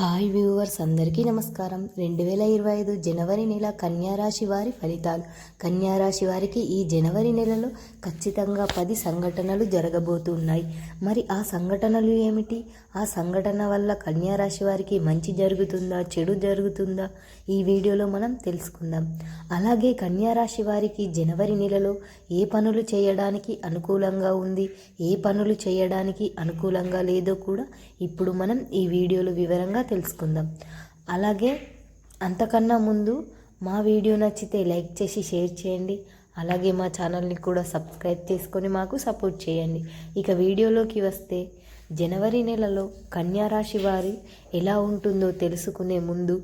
Hi viewers అందరికీ నమస్కారం. రెండు వేల ఇరవై ఐదు జనవరి నెల కన్యారాశి వారి ఫలితాలు. కన్యారాశి వారికి ఈ జనవరి నెలలో ఖచ్చితంగా పది సంఘటనలు జరగబోతున్నాయి. మరి ఆ సంఘటనలు ఏమిటి? ఆ సంఘటన వల్ల కన్యారాశి వారికి మంచి జరుగుతుందా? చెడు జరుగుతుందా? ఈ వీడియోలో మనం తెలుసుకుందాం. అలాగే కన్యారాశి వారికి జనవరి నెలలో ఏ పనులు చేయడానికి అనుకూలంగా ఉంది? ఏ పనులు చేయడానికి అనుకూలంగా లేదో కూడా ఇప్పుడు మనం ఈ వీడియోలో వివరంగా తెలుసుకుందాం. అలాగే అంతకన్నా ముందు మా వీడియో నచ్చితే లైక్ చేసి షేర్ చేయండి. అలాగే మా ఛానల్ని కూడా సబ్స్క్రైబ్ చేసుకొని మాకు సపోర్ట్ చేయండి. ఇక వీడియోలోకి వస్తే జనవరి నెలలో కన్యారాశి వారి ఎలా ఉంటుందో తెలుసుకునే ముందు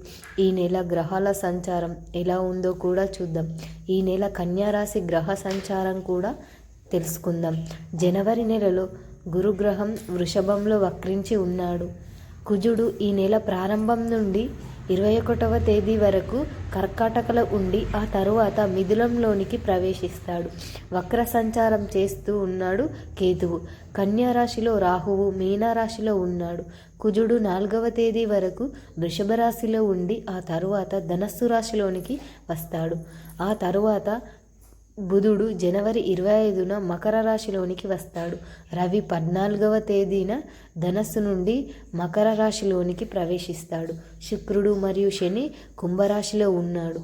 ఈ నెల గ్రహాల సంచారం ఎలా ఉందో కూడా చూద్దాం. ఈ నెల కన్యారాశి గ్రహ సంచారం కూడా తెలుసుకుందాం. జనవరి నెలలో గురుగ్రహం వృషభంలో వక్రించి ఉన్నాడు. కుజుడు ఈ నెల ప్రారంభం నుండి ఇరవై ఒకటవ తేదీ వరకు కర్కాటకలో ఉండి ఆ తరువాత మిథులంలోనికి ప్రవేశిస్తాడు. వక్ర సంచారం చేస్తూ ఉన్నాడు కేతువు. కన్యారాశిలో రాహువు మీనారాశిలో ఉన్నాడు. కుజుడు నాలుగవ తేదీ వరకు వృషభ రాశిలో ఉండి ఆ తరువాత ధనస్సు రాశిలోనికి వస్తాడు. ఆ తరువాత బుధుడు జనవరి ఇరవై ఐదున మకర రాశిలోనికి వస్తాడు. రవి పద్నాలుగవ తేదీన ధనస్సు నుండి మకర రాశిలోనికి ప్రవేశిస్తాడు. శుక్రుడు మరియు శని కుంభరాశిలో ఉన్నాడు.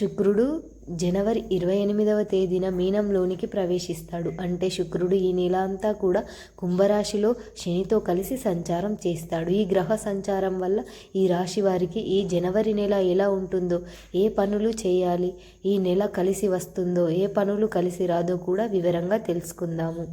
శుక్రుడు జనవరి ఇరవై ఎనిమిదవ తేదీన మీనంలోనికి ప్రవేశిస్తాడు. అంటే శుక్రుడు ఈ నెల అంతా కూడా కుంభరాశిలో శనితో కలిసి సంచారం చేస్తాడు. ఈ గ్రహ సంచారం వల్ల ఈ రాశి వారికి ఈ జనవరి నెల ఎలా ఉంటుందో ఏ పనులు చేయాలి ఈ నెల కలిసి వస్తుందో ఏ పనులు కలిసి రాదో కూడా వివరంగా తెలుసుకుందాము.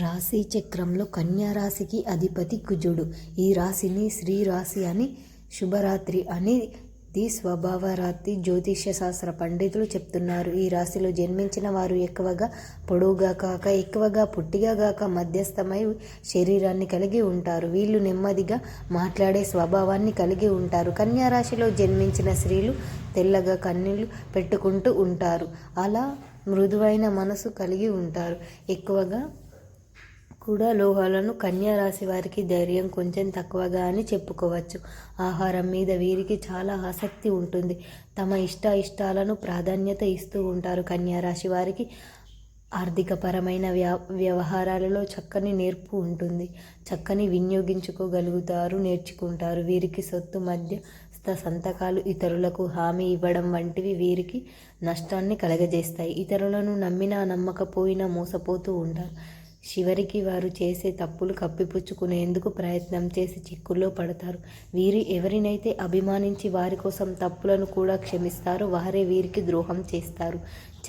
రాశి చక్రంలో కన్యా రాశికి అధిపతి కుజుడు. ఈ రాశిని శ్రీ రాశి అని శుభరాత్రి అని ది స్వభావరాతి జ్యోతిష్య శాస్త్ర పండితులు చెప్తున్నారు. ఈ రాశిలో జన్మించిన వారు ఎక్కువగా పొడవుగా కాక ఎక్కువగా పుట్టిగా కాక మధ్యస్థమై శరీరాన్ని కలిగి ఉంటారు. వీళ్ళు నెమ్మదిగా మాట్లాడే స్వభావాన్ని కలిగి ఉంటారు. కన్యా రాశిలో జన్మించిన స్త్రీలు తెల్లగా కన్నీళ్ళు పెట్టుకుంటూ ఉంటారు. అలా మృదువైన మనసు కలిగి ఉంటారు. ఎక్కువగా కూడా లోహాలను కన్యా రాశి వారికి ధైర్యం కొంచెం తక్కువగా అని చెప్పుకోవచ్చు. ఆహారం మీద వీరికి చాలా ఆసక్తి ఉంటుంది. తమ ఇష్ట ఇష్టాలను ప్రాధాన్యత ఇస్తూ ఉంటారు. కన్యారాశి వారికి ఆర్థికపరమైన వ్యా వ్యవహారాలలో చక్కని నేర్పు ఉంటుంది. చక్కని వినియోగించుకోగలుగుతారు నేర్చుకుంటారు. వీరికి సొత్తు మధ్య సంతకాలు ఇతరులకు హామీ ఇవ్వడం వంటివి వీరికి నష్టాన్ని కలగజేస్తాయి. ఇతరులను నమ్మినా నమ్మకపోయినా మోసపోతూ ఉంటారు. చివరికి వారు చేసే తప్పులు కప్పిపుచ్చుకునేందుకు ప్రయత్నం చేసి చిక్కుల్లో పడతారు. వీరు ఎవరినైతే అభిమానించి వారి కోసం తప్పులను కూడా క్షమిస్తారో వారే వీరికి ద్రోహం చేస్తారు.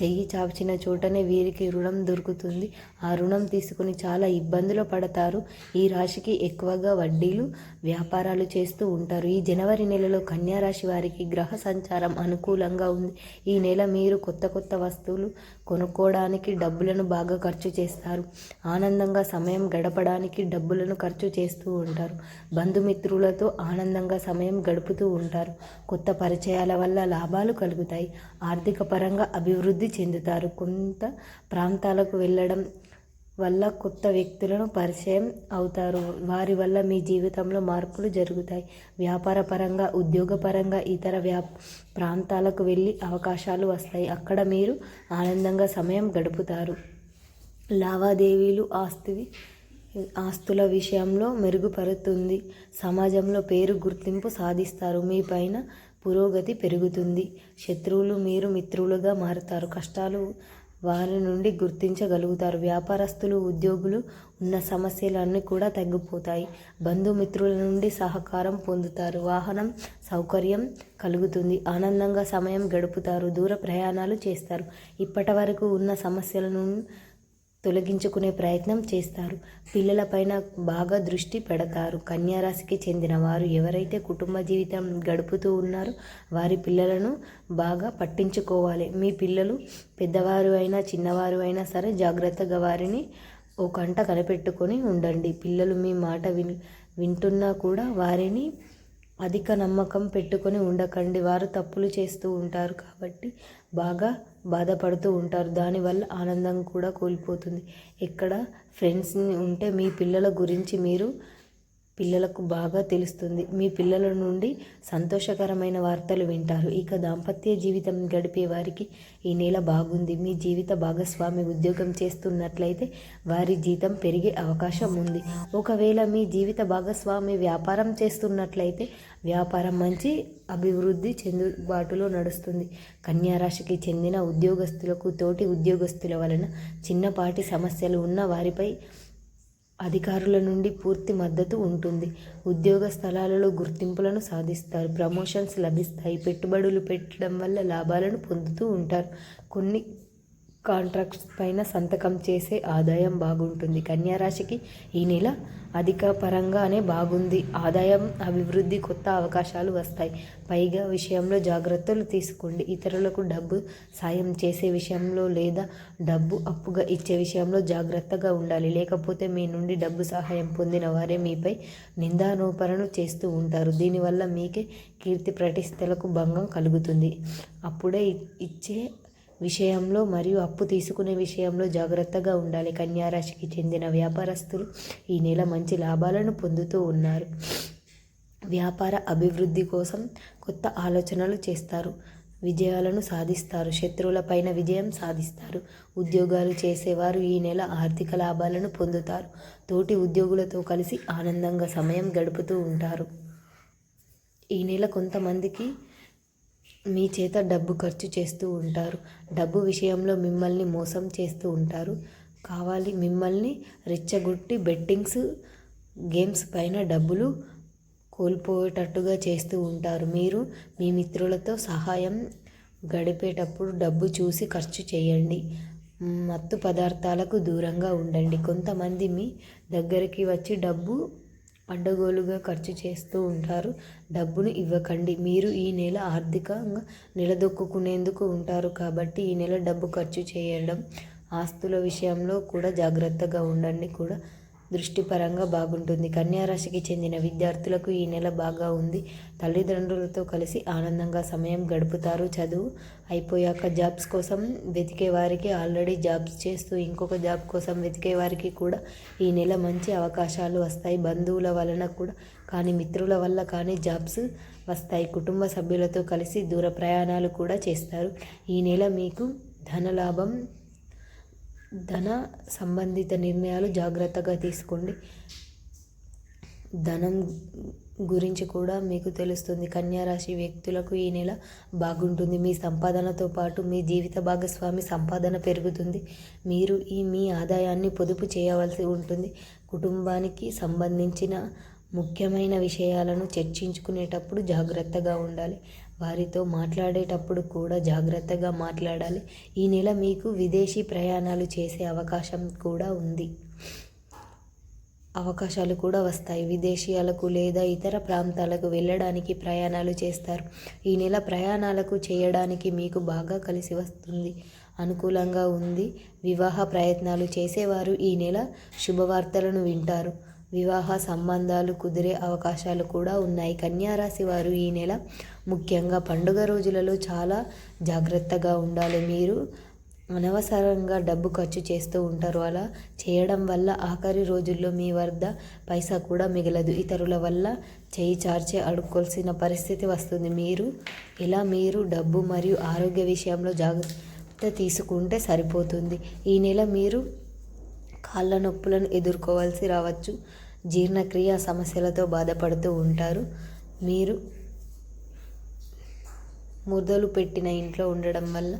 చెయ్యి చాచిన చోటనే వీరికి రుణం దొరుకుతుంది. ఆ రుణం తీసుకుని చాలా ఇబ్బందులు పడతారు. ఈ రాశికి ఎక్కువగా వడ్డీలు వ్యాపారాలు చేస్తూ ఉంటారు. ఈ జనవరి నెలలో కన్యారాశి వారికి గ్రహ సంచారం అనుకూలంగా ఉంది. ఈ నెల మీరు కొత్త కొత్త వస్తువులు కొనుక్కోవడానికి డబ్బులను బాగా ఖర్చు చేస్తారు. ఆనందంగా సమయం గడపడానికి డబ్బులను ఖర్చు చేస్తూ ఉంటారు. బంధుమిత్రులతో ఆనందంగా సమయం గడుపుతూ ఉంటారు. కొత్త పరిచయాల వల్ల లాభాలు కలుగుతాయి. ఆర్థిక పరంగా అభివృద్ధి చెందుతారు. కొంత ప్రాంతాలకు వెళ్ళడం వల్ల కొత్త వ్యక్తులను పరిచయం అవుతారు. వారి వల్ల మీ జీవితంలో మార్పులు జరుగుతాయి. వ్యాపార పరంగా ఉద్యోగపరంగా ఇతర వ్యా ప్రాంతాలకు వెళ్ళి అవకాశాలు వస్తాయి. అక్కడ మీరు ఆనందంగా సమయం గడుపుతారు. లావాదేవీలు ఆస్తి ఆస్తుల విషయంలో మెరుగుపడుతుంది సమాజంలో పేరు గుర్తింపు సాధిస్తారు. మీ పైన పురోగతి పెరుగుతుంది. శత్రువులు మీరు మిత్రులుగా మారుతారు. కష్టాలు వారి నుండి గుర్తించగలుగుతారు. వ్యాపారస్తులు ఉద్యోగులు ఉన్న సమస్యలన్నీ కూడా తగ్గిపోతాయి. బంధుమిత్రుల నుండి సహకారం పొందుతారు. వాహనం సౌకర్యం కలుగుతుంది. ఆనందంగా సమయం గడుపుతారు. దూర ప్రయాణాలు చేస్తారు. ఇప్పటి వరకు ఉన్న సమస్యలను తొలగించుకునే ప్రయత్నం చేస్తారు. పిల్లలపైన బాగా దృష్టి పెడతారు. కన్యారాశికి చెందిన వారు ఎవరైతే కుటుంబ జీవితం గడుపుతూ ఉన్నారో వారి పిల్లలను బాగా పట్టించుకోవాలి. మీ పిల్లలు పెద్దవారు అయినా చిన్నవారు అయినా సరే జాగ్రత్తగా వారిని ఓ కంట కనిపెట్టుకొని ఉండండి. పిల్లలు మీ మాట విన్ వింటున్నా కూడా వారిని అధిక నమ్మకం పెట్టుకొని ఉండకండి. వారు తప్పులు చేస్తూ ఉంటారు కాబట్టి బాగా బాధపడుతూ ఉంటారు. దానివల్ల ఆనందం కూడా కోల్పోతుంది. ఎక్కడ ఫ్రెండ్స్ని ఉంటే మీ పిల్లల గురించి మీరు పిల్లలకు బాగా తెలుస్తుంది. మీ పిల్లల నుండి సంతోషకరమైన వార్తలు వింటారు. ఇక దాంపత్య జీవితం గడిపే వారికి ఈ నెల బాగుంది. మీ జీవిత భాగస్వామి ఉద్యోగం చేస్తున్నట్లయితే వారి జీతం పెరిగే అవకాశం ఉంది. ఒకవేళ మీ జీవిత భాగస్వామి వ్యాపారం చేస్తున్నట్లయితే వ్యాపారం మంచి అభివృద్ధి చెందుబాటులో నడుస్తుంది. కన్యారాశికి చెందిన ఉద్యోగస్తులకు తోటి ఉద్యోగస్తుల వలన చిన్నపాటి సమస్యలు ఉన్న వారిపై అధికారుల నుండి పూర్తి మద్దతు ఉంటుంది. ఉద్యోగ స్థలాలలో గుర్తింపులను సాధిస్తారు. ప్రమోషన్స్ లభిస్తాయి. పెట్టుబడులు పెట్టడం వల్ల లాభాలను పొందుతూ ఉంటారు. కొన్ని కాంట్రాక్ట్స్ పైన సంతకం చేసే ఆదాయం బాగుంటుంది. కన్యారాశికి ఈ నెల అధిక పరంగానే బాగుంది. ఆదాయం అభివృద్ధి కొత్త అవకాశాలు వస్తాయి. పైగా విషయంలో జాగ్రత్తలు తీసుకోండి. ఇతరులకు డబ్బు సాయం చేసే విషయంలో లేదా డబ్బు అప్పుగా ఇచ్చే విషయంలో జాగ్రత్తగా ఉండాలి. లేకపోతే మీ నుండి డబ్బు సహాయం పొందిన వారే మీపై నిందారోపణలు చేస్తూ ఉంటారు. దీనివల్ల మీకే కీర్తి ప్రతిష్టలకు భంగం కలుగుతుంది. అప్పుడే ఇచ్చే విషయంలో మరియు అప్పు తీసుకునే విషయంలో జాగ్రత్తగా ఉండాలి. కన్యారాశికి చెందిన వ్యాపారస్తులు ఈ నెల మంచి లాభాలను పొందుతూ ఉన్నారు. వ్యాపార అభివృద్ధి కోసం కొత్త ఆలోచనలు చేస్తారు. విజయాలను సాధిస్తారు. శత్రువులపైన విజయం సాధిస్తారు. ఉద్యోగాలు చేసేవారు ఈ నెల ఆర్థిక లాభాలను పొందుతారు. తోటి ఉద్యోగులతో కలిసి ఆనందంగా సమయం గడుపుతూ ఉంటారు. ఈ నెల కొంతమందికి మీ చేత డబ్బు ఖర్చు చేస్తూ ఉంటారు. డబ్బు విషయంలో మిమ్మల్ని మోసం చేస్తూ ఉంటారు. కావాలి మిమ్మల్ని రెచ్చగొట్టి బెట్టింగ్స్ గేమ్స్ పైన డబ్బులు కోల్పోయేటట్టుగా చేస్తూ ఉంటారు. మీరు మీ మిత్రులతో సహాయం గడిపేటప్పుడు డబ్బు చూసి ఖర్చు చేయండి. మత్తు పదార్థాలకు దూరంగా ఉండండి. కొంతమంది మీ దగ్గరికి వచ్చి డబ్బు అడ్డగోలుగా ఖర్చు చేస్తూ ఉంటారు. డబ్బును ఇవ్వకండి. మీరు ఈ నెల ఆర్థికంగా నిలదొక్కునేందుకు ఉంటారు కాబట్టి ఈ నెల డబ్బు ఖర్చు చేయడం ఆస్తుల విషయంలో కూడా జాగ్రత్తగా ఉండండి కూడా. దృష్టిపరంగా బాగుంటుంది. కన్యారాశికి చెందిన విద్యార్థులకు ఈ నెల బాగా ఉంది. తల్లిదండ్రులతో కలిసి ఆనందంగా సమయం గడుపుతారు. చదువు అయిపోయాక జాబ్స్ కోసం వెతికే వారికి ఆల్రెడీ జాబ్స్ చేస్తూ ఇంకొక జాబ్ కోసం వెతికే వారికి కూడా ఈ నెల మంచి అవకాశాలు వస్తాయి. బంధువుల వలన కూడా కానీ మిత్రుల వల్ల కానీ జాబ్స్ వస్తాయి. కుటుంబ సభ్యులతో కలిసి దూర ప్రయాణాలు కూడా చేస్తారు. ఈ నెల మీకు ధనలాభం ధన సంబంధిత నిర్ణయాలు జాగ్రత్తగా తీసుకోండి. ధనం గురించి కూడా మీకు తెలుస్తుంది. కన్యారాశి వ్యక్తులకు ఈ నెల బాగుంటుంది. మీ సంపాదనతో పాటు మీ జీవిత భాగస్వామి సంపాదన పెరుగుతుంది. మీరు ఈ మీ ఆదాయాన్ని పొదుపు చేయవలసి ఉంటుంది. కుటుంబానికి సంబంధించిన ముఖ్యమైన విషయాలను చర్చించుకునేటప్పుడు జాగ్రత్తగా ఉండాలి. వారితో మాట్లాడేటప్పుడు కూడా జాగ్రత్తగా మాట్లాడాలి. ఈ నెల మీకు విదేశీ ప్రయాణాలు చేసే అవకాశం కూడా ఉంది. అవకాశాలు కూడా వస్తాయి. విదేశీయాలకు లేదా ఇతర ప్రాంతాలకు వెళ్ళడానికి ప్రయాణాలు చేస్తారు. ఈ నెల ప్రయాణాలకు చేయడానికి మీకు బాగా కలిసి వస్తుంది. అనుకూలంగా ఉంది. వివాహ ప్రయత్నాలు చేసేవారు ఈ నెల శుభవార్తలను వింటారు. వివాహ సంబంధాలు కుదిరే అవకాశాలు కూడా ఉన్నాయి. కన్యారాశి వారు ఈ నెల ముఖ్యంగా పండుగ రోజులలో చాలా జాగ్రత్తగా ఉండాలి. మీరు అనవసరంగా డబ్బు ఖర్చు చేస్తూ ఉంటారు. అలా చేయడం వల్ల ఆఖరి రోజుల్లో మీ వద్ద పైసా కూడా మిగలదు. ఇతరుల వల్ల చేయి చార్చే అడుక్కోవాల్సిన పరిస్థితి వస్తుంది. మీరు ఇలా మీరు డబ్బు మరియు ఆరోగ్య విషయంలో జాగ్రత్త తీసుకుంటే సరిపోతుంది. ఈ నెల మీరు కాళ్ళ నొప్పులను ఎదుర్కోవాల్సి రావచ్చు. జీర్ణక్రియ సమస్యలతో బాధపడుతూ ఉంటారు. మీరు ముద్దలు పెట్టిన ఇంట్లో ఉండడం వల్ల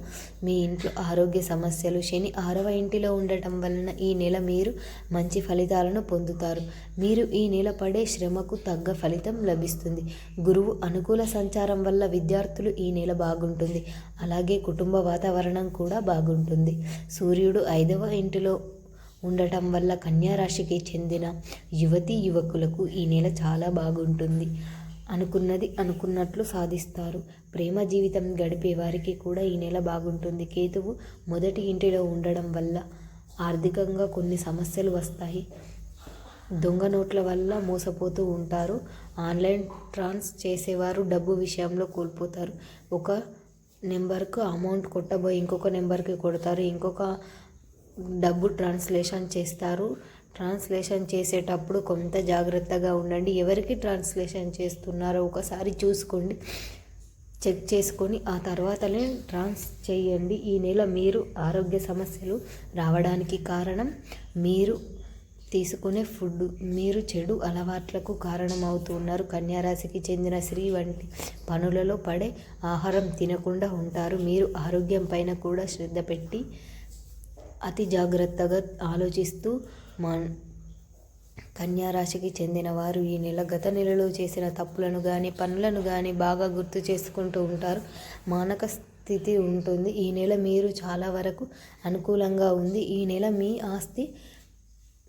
మీ ఇంట్లో ఆరోగ్య సమస్యలు శని ఆరవ ఇంటిలో ఉండటం వలన ఈ నెల మీరు మంచి ఫలితాలను పొందుతారు. మీరు ఈ నెల పడే శ్రమకు తగ్గ ఫలితం లభిస్తుంది. గురువు అనుకూల సంచారం వల్ల విద్యార్థులు ఈ నెల బాగుంటుంది. అలాగే కుటుంబ వాతావరణం కూడా బాగుంటుంది. సూర్యుడు ఐదవ ఇంటిలో ఉండటం వల్ల కన్యారాశికి చెందిన యువతి యువకులకు ఈ నెల చాలా బాగుంటుంది. అనుకున్నది అనుకున్నట్లు సాధిస్తారు. ప్రేమ జీవితం గడిపే వారికి కూడా ఈ నెల బాగుంటుంది. కేతువు మొదటి ఇంటిలో ఉండడం వల్ల ఆర్థికంగా కొన్ని సమస్యలు వస్తాయి. దొంగ నోట్ల వల్ల మోసపోతూ ఉంటారు. ఆన్లైన్ ట్రాన్స్ చేసేవారు డబ్బు విషయంలో కోల్పోతారు. ఒక నెంబర్కు అమౌంట్ కొట్టబోయి ఇంకొక నెంబర్కి కొడతారు. ఇంకొక డబ్బు ట్రాన్స్లేషన్ చేస్తారు. ట్రాన్స్లేషన్ చేసేటప్పుడు కొంత జాగ్రత్తగా ఉండండి. ఎవరికి ట్రాన్స్లేషన్ చేస్తున్నారో ఒకసారి చూసుకోండి. చెక్ చేసుకొని ఆ తర్వాతనే ట్రాన్స్ చేయండి. ఈ నెల మీరు ఆరోగ్య సమస్యలు రావడానికి కారణం మీరు తీసుకునే ఫుడ్ మీరు చెడు అలవాట్లకు కారణమవుతున్నారు. కన్యారాశికి చెందిన స్త్రీ వంటి పనులలో పడే ఆహారం తినకుండా ఉంటారు. మీరు ఆరోగ్యం పైన కూడా శ్రద్ధ పెట్టి అతి జాగ్రత్తగా ఆలోచిస్తూ మా కన్యారాశికి చెందిన వారు ఈ నెల గత నెలలో చేసిన తప్పులను కానీ పనులను కానీ బాగా గుర్తు చేసుకుంటూ ఉంటారు. మానక స్థితి ఉంటుంది. ఈ నెల మీరు చాలా వరకు అనుకూలంగా ఉంది. ఈ నెల మీ ఆస్తి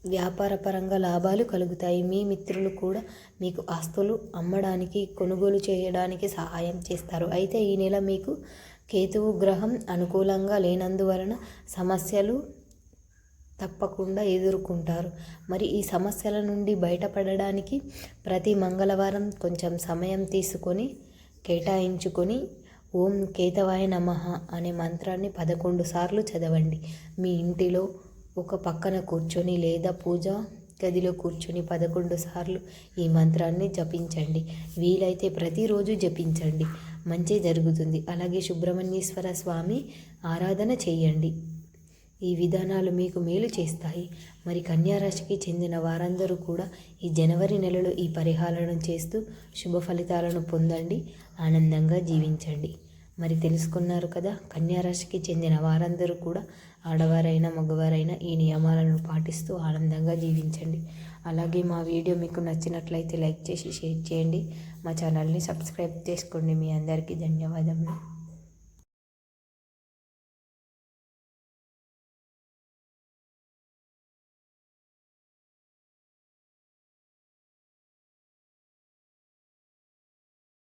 వ్యాపారపరంగా లాభాలు కలుగుతాయి. మీ మిత్రులు కూడా మీకు ఆస్తులు అమ్మడానికి కొనుగోలు చేయడానికి సహాయం చేస్తారు. అయితే ఈ నెల మీకు కేతువు గ్రహం అనుకూలంగా లేనందువలన సమస్యలు తప్పకుండా ఎదుర్కొంటారు. మరి ఈ సమస్యల నుండి బయటపడడానికి ప్రతి మంగళవారం కొంచెం సమయం తీసుకొని కేటాయించుకొని ఓం కేతవాయ నమః అనే మంత్రాన్ని పదకొండు సార్లు చదవండి. మీ ఇంటిలో ఒక పక్కన కూర్చొని లేదా పూజ గదిలో కూర్చొని పదకొండు సార్లు ఈ మంత్రాన్ని జపించండి. వీలైతే ప్రతిరోజు జపించండి. మంచి జరుగుతుంది. అలాగే సుబ్రహ్మణ్యేశ్వర స్వామి ఆరాధన చేయండి. ఈ విధానాలు మీకు మేలు చేస్తాయి. మరి కన్యారాశికి చెందిన వారందరూ కూడా ఈ జనవరి నెలలో ఈ పరిహారాలను చేస్తూ శుభ ఫలితాలను పొందండి. ఆనందంగా జీవించండి. మరి తెలుసుకున్నారు కదా కన్యారాశికి చెందిన వారందరూ కూడా ఆడవారైనా మగవారైనా ఈ నియమాలను పాటిస్తూ ఆనందంగా జీవించండి. అలాగే మా వీడియో మీకు నచ్చినట్లయితే లైక్ చేసి షేర్ చేయండి. మా ఛానల్ని సబ్స్క్రైబ్ చేసుకోండి. మీ అందరికీ ధన్యవాదములు.